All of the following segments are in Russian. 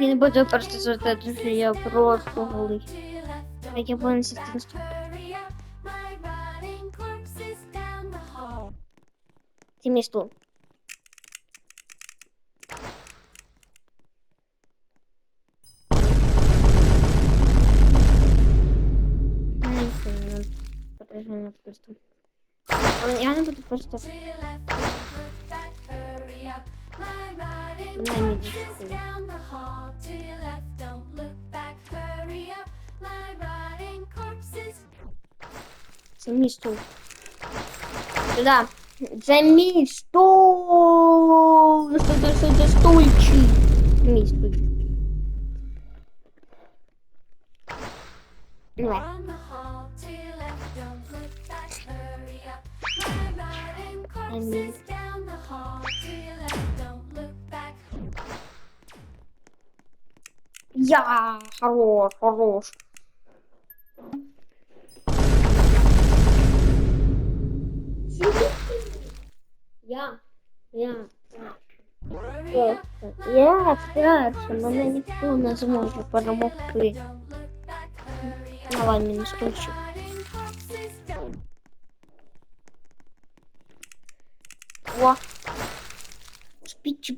Він буде просто звертати, що я просто голий. Так я повинен сісти наступний. Це мій стул. Ай, це не пораження просто. Але я не буду просто... Не мій стул. Це мій стул. Сюди. Це мій стул. Що це, що це стульчик? Мій стульчик. Давай. Амінь. Я хорош, хорош. Я, я, я, я старше, мене ніхто не зможе перемогти. Давай мені стульчик. О. Спичу,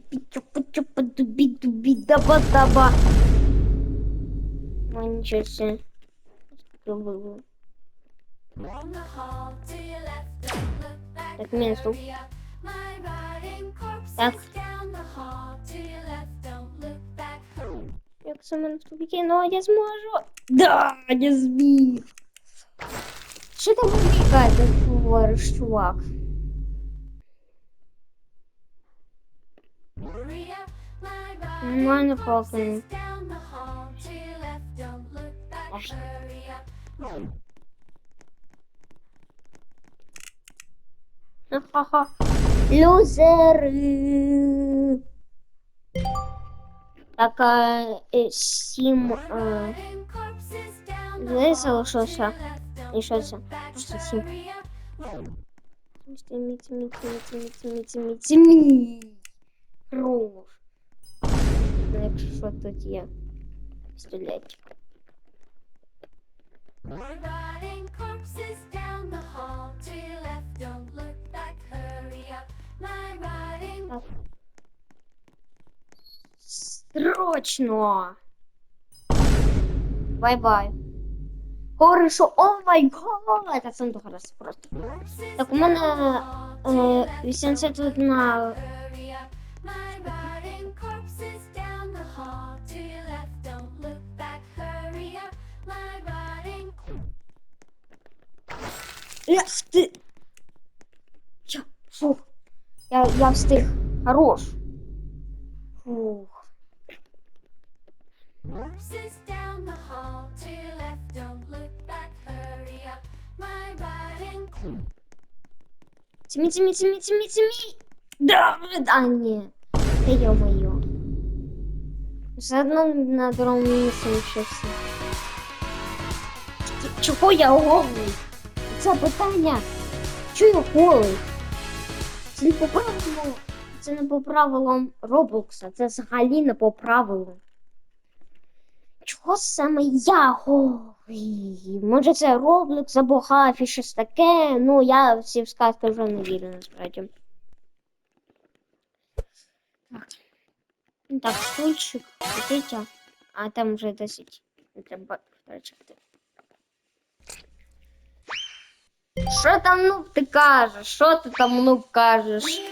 пичу, пичу, подуби, дуби, даба, даба. Ой, ничего себе. Что было? Так, мені стул. Так. Як це мене в тупіки, ну я зможу. Да, я зміг. Що там вибігає, ти говориш, чувак? Нормально фокус. Ха-ха. Лузери. Так, а, е, сім е, людей залишилося. І що це? Просто сім. Міці, міці, міці, міці, міці, міці, міці. Хорош. Ну, якщо що, тут є пістолетик. Так. Срочно! Бай-бай. Хорошо, о май гад! Це не раз просто. Так, у мене е, 81 Я встиг. Я, фух. Я, я встиг. Хорош. Фух. Тими, тими, тими, тими, тими. Да, а ні. Та ё-моё. Заодно на другому місці лишився. Чого я голий? Це питання. Чого я голий? Це не по правилам. Це не по правилам Роблокса. Це взагалі не по правилам. Чого саме я голий? Може це Роблокс або Хафі, щось таке. Ну, я всі в сказки вже не вірю насправді. Так. Так, стульчик, дитя. А там вже 10. Треба втрачати. Що там ну ти кажеш? Що ти там ну кажеш?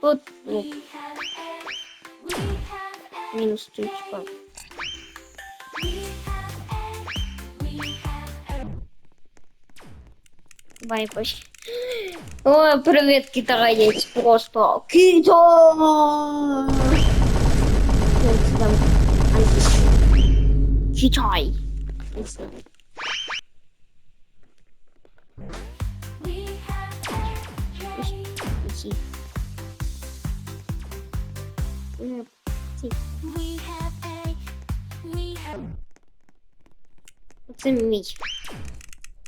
Тут ну, мінус стрічка. Байбось. Ой, привіт, китаєць, просто. Кита! Ось там англійський. Китай. Не знаю. Ці. Е, ці. Оце мій.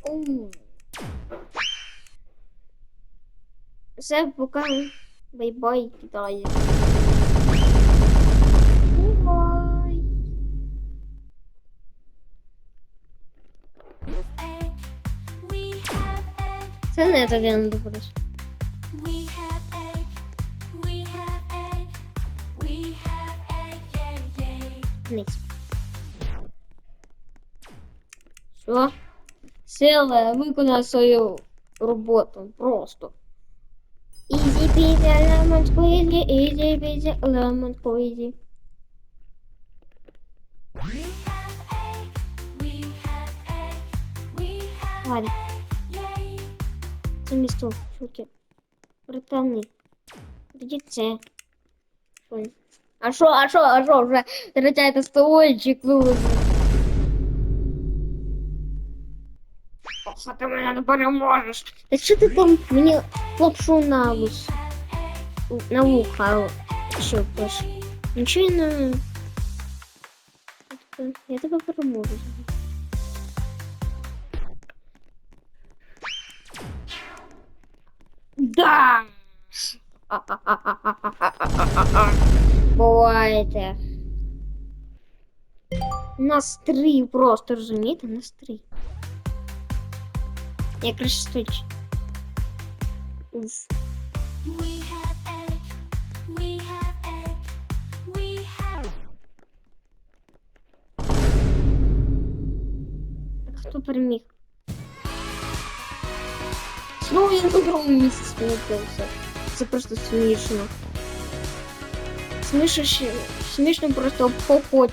Оу. Все, пока. Бай-бай, Китай. Have egg. Yay, yay. Вниз. Все. Сила виконала свою роботу. Просто. Easy peasy lemon squeezy, easy peasy lemon squeezy. We це місто. Шутки. Британи. Тоді це. Ой. А що, а що, а що, вже втрачаєте столичик, лузер. Що ти мене не переможеш? Та що ти там мені лапшу на вус? На вуха що пиш? Нічого не... Я тебе переможу. Да! Бувайте. Нас три просто, розумієте? Нас три. Я краще стоїть. Уф. We have Знову я на другому місці спілкувався. Це просто смішно. Смішно, ще- смішно просто походь.